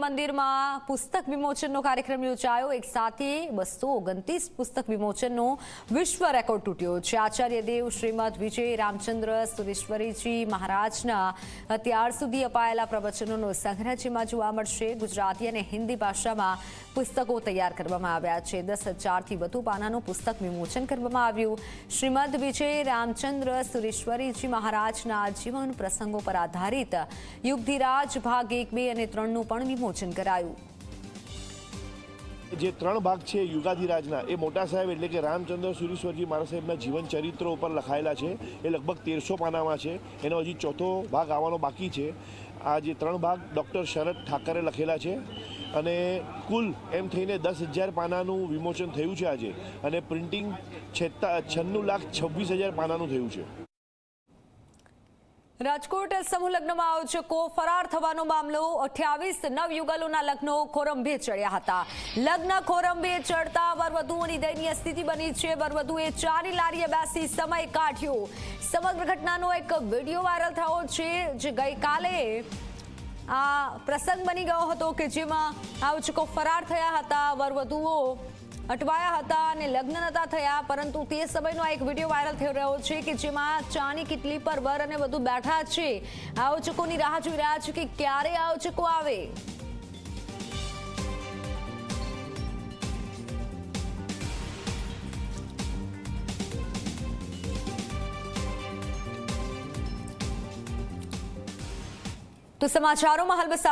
મંદિરમાં પુસ્તક વિમોચનનો કાર્યક્રમ યોજાયો. એક સાથે બસો ઓગણત્રીસ પુસ્તક વિમોચનનો વિશ્વ રેકોર્ડ તૂટ્યો છે. આચાર્ય દેવ શ્રીમદ વિજય રામચંદ્ર સુરેશ્વરીજી મહારાજના અત્યાર સુધી અપાયેલા પ્રવચનોનો સંગ્રહ જેમાં જોવા મળશે. ગુજરાતી અને હિન્દી ભાષામાં પુસ્તકો તૈયાર કરવામાં આવ્યા છે. દસ હજારથી વધુ પાનાનું પુસ્તક વિમોચન કરવામાં આવ્યું. શ્રીમદ વિજય રામચંદ્ર સુરેશ્વરીજી મહારાજના જીવન પ્રસંગો પર આધારિત યુગધિરાજ ભાગ એક બે અને ત્રણનું પણ વિમોચન કરાયું. જે ત્રણ ભાગ છે યુગાધિરાજના, એ મોટા સાહેબ એટલે કે રામચંદ્ર સુરીશ્વરજી મારા સાહેબના જીવન ચરિત્રો ઉપર લખાયેલા છે. એ લગભગ તેરસો પાનામાં છે. એનો હજી ચોથો ભાગ આવવાનો બાકી છે. આ જે ત્રણ ભાગ ડૉક્ટર શરદ ઠાકરે લખેલા છે અને કુલ એમ થઈને દસ હજાર પાનાનું વિમોચન થયું છે આજે. અને પ્રિન્ટિંગ છેતા છન્નું લાખ છવ્વીસ હજાર પાનાનું થયું છે. રાજકોટ સમૂહ લગ્નમાં આયોજકો ફરાર થવાનો મામલો, અઠ્યાવીસ નવયુગલોના લગ્નો ખોરંભે ચડ્યા હતા. લગ્ન ખોરંભે ચડતા વરવધુઓની દયનીય સ્થિતિ બની છે. વરવધુએ ચારી લારીએ બેસી સમય કાઢ્યો. સમગ્ર ઘટનાનો એક વીડિયો વાયરલ થયો છે, જે ગઈકાલે આ પ્રસંગ બની ગયો હતો કે જેમાં આયોજકો ફરાર થયા હતા. વરવધુઓ અટવાયા હતા અને લગ્ન નતા થયા, પરંતુ તે સમયનો આ એક વીડિયો વાયરલ થઈ રહ્યો છે કે જેમાં ચાની કિટલી પર વર અને વધુ બેઠા છે. આયોજકોની રાહ જોઈ રહ્યા છે કે ક્યારે આયોજકો આવે? તો સમાચારોમાં હાલ બસ